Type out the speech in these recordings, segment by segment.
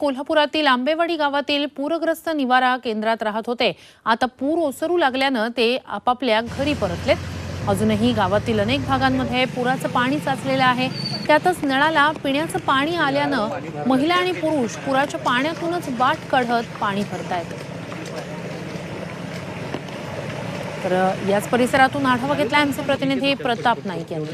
कोल्हापुरातील आंबेवाडी गावातील पूरग्रस्त निवारा केंद्रात राहत होते. आता पूर ओसरू लागल्यानं ते आपापल्या घरी परतलेत. अजूनही गावातील अनेक भागांमध्ये पुराचं पाणी साचलेलं आहे. त्यातच नळाला पिण्याचं पाणी आल्यानं महिला आणि पुरुष पुराच्या पाण्यातूनच वाट काढत पाणी भरतायत. तर याच परिसरातून आढावा घेतला आमचे प्रतिनिधी प्रताप नाईक यांनी.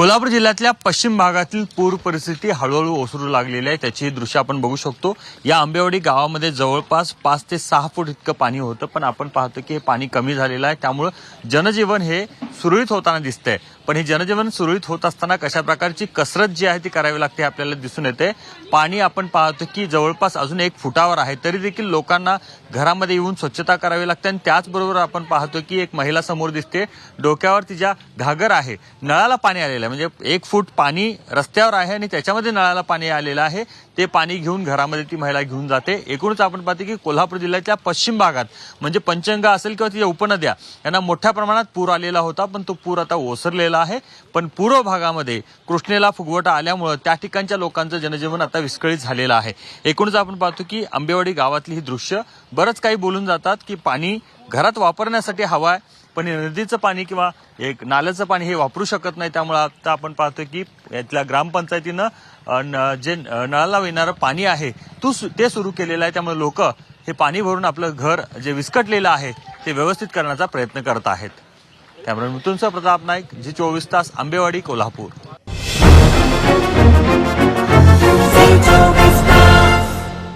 कोल्हापूर जिल्ह्यातल्या पश्चिम भागातील पूर परिस्थिती हळूहळू ओसरू लागलेली आहे. त्याची दृश्य आपण बघू शकतो. या आंबेवाडी गावामध्ये जवळपास पाच ते सहा फूट इतकं पाणी होतं पण आपण पाहतो की हे पाणी कमी झालेलं आहे. त्यामुळं जनजीवन हे सुरळीत होताना दिसतंय. पण हे जनजीवन सुरळीत होत असताना कशा प्रकारची कसरत जी आहे ती करावी लागते आपल्याला दिसून येते. पाणी आपण पाहतो की जवळपास अजून एक फुटावर आहे. तरी देखील लोकांना घरामध्ये येऊन स्वच्छता करावी लागते आणि त्याचबरोबर आपण पाहतो की एक महिला समोर दिसते. डोक्यावर तिच्या घागर आहे नळाला पाणी आलेलं आहे. म्हणजे एक फूट पाणी रस्त्यावर आहे आणि त्याच्यामध्ये नळाला पाणी आलेलं आहे. ते पाणी घेऊन घरामध्ये ती महिला घेऊन जाते. एकूणच आपण पाहतो की कोल्हापूर जिल्ह्याच्या पश्चिम भागात म्हणजे पंचगंगा असेल किंवा तिच्या उपनद्या यांना मोठ्या प्रमाणात पूर आलेला होता. पण तो पूर आता ओसरलेला आहे. पण पूर्व भागामध्ये कृष्णेला फुगवटा आल्यामुळं त्या ठिकाणच्या लोकांचं जनजीवन आता विस्कळीत झालेलं आहे. एकूणच आपण पाहतो की आंबेवाडी गावातली ही दृश्य बरंच काही बोलून जातात की पाणी घरात वापरण्यासाठी हवं आहे पण हे नदीचं पाणी किंवा एक नाल्याचं पाणी हे वापरू शकत नाही. त्यामुळे आता आपण पाहतो की यातल्या ग्रामपंचायतीनं न- जे नळाला येणारं पाणी आहे तो सु- ते सुरू केलेलं आहे. त्यामुळे लोक हे पाणी भरून आपलं घर जे विस्कटलेलं आहे ते व्यवस्थित करण्याचा प्रयत्न करत आहेत. त्यामुळे मृत्यूंचा प्रताप नाईक जी चोवीस तास आंबेवाडी कोल्हापूर.